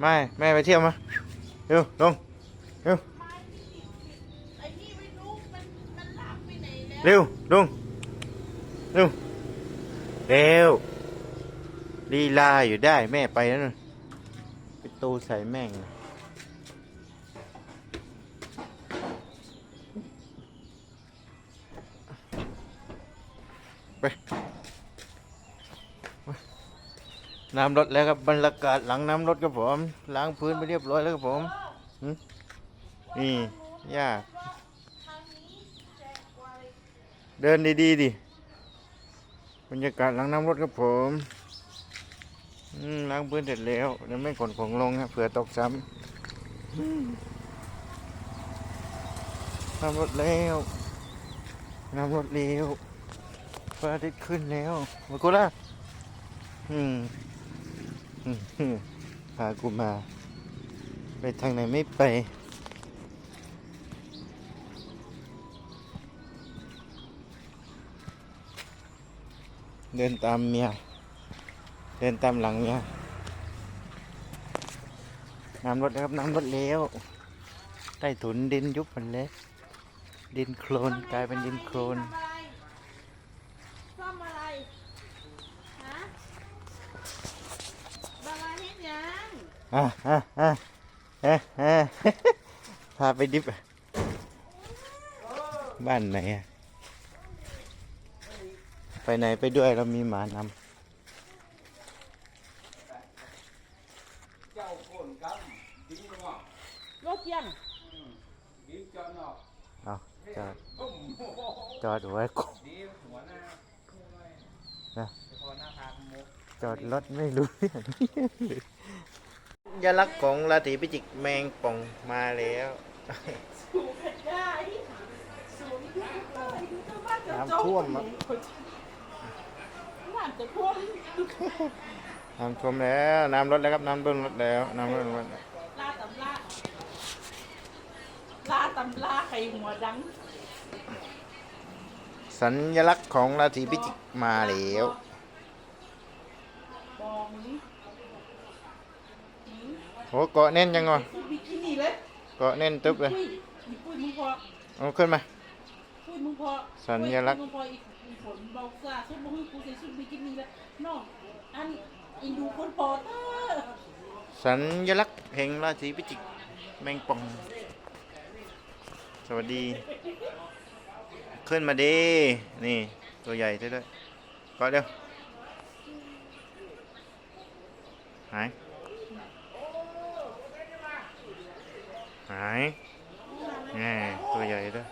ไม่ แม่ไปเที่ยวมาเร็วลงเร็วลากไปไหนแล้วเร็วลงเร็วเร็วลีลาอยู่ได้แม่ไปแล้วนะไปตูใส่แม่งไป น้ำรถแล้วครับบรรยากาศหลังน้ำรถครับผมล้างพื้นไปเรียบร้อยแล้วครับผมนี่ย่ากเดินดีๆดิบรรยากาศหลังน้ำรถครับผมล้างพื้นเสร็จแล้วเดี๋ยวไม่ขนของลงฮะเผื่อตกซ้ำน้ำรถแล้วน้ำรถเร็วพระอาทิตย์ขึ้นแล้วมากูล่ะอืม พากูมา ไปทางไหนไม่ไป เดินตามเมีย เดินตามหลังเมียน้ำรถนะครับน้ำรถเลี้ยวใต้ถุนดินยุบหมันเลยดินโคลนกลายเป็นดินโคลน ทำอะไรซ่อมอะไรฮะบางอาทิตย์ยัง อะอะอะเอ๊ะเอ๊ะพาไปดิบอะบ้านไหนอะไปไหนไปด้วยเรามีหมานเจ้าโคนกำดิ้งงอกรถยังดิ้งจอนอกำเอาจอดตุ้มจอดไว้ก่อนดีหัวหน้าคู่หน่อยนะเฉพาะหน้าพาขมุกจอดรถไม่รู้เรื่อง ยาลักษณ์ของราศีพิจิกแมงป่องมาแล้ว สูงขยายสูงขึ้นเลยดูเจ้าบ้านเจ้าน้ำท่วมอะน้ำจะท่วมน้ำท่วมแล้วน้ำลดแล้วครับน้ำเบิ้ลลดแล้วน้ำลดแล้วลาตำลาลาตำลาไข่หัวดังสัญลักษณ์ของราศีพิจิกมาแล้ว บองนี้ โหเกาะแน่นยังวะบิกินี่เลยเกาะแน่นตึ๊บเลยปุ้ยปุ้ยมึงพอเอาขึ้นมาปุ้ยมึงพอสัญลักษณ์มึงพออีกฝนเบาซาชุดมึงกูใส่ชุดบิกินี่แล้วน้องอันอินดูคนพอเตอร์สัญลักษณ์แห่งราศีพิจิกแมงป่อง สวัสดี ขึ้นมาดีนี่ ตัวใหญ่ด้วยด้วยเก็เร็วหาย หายแง่ตัวใหญ่ด้วย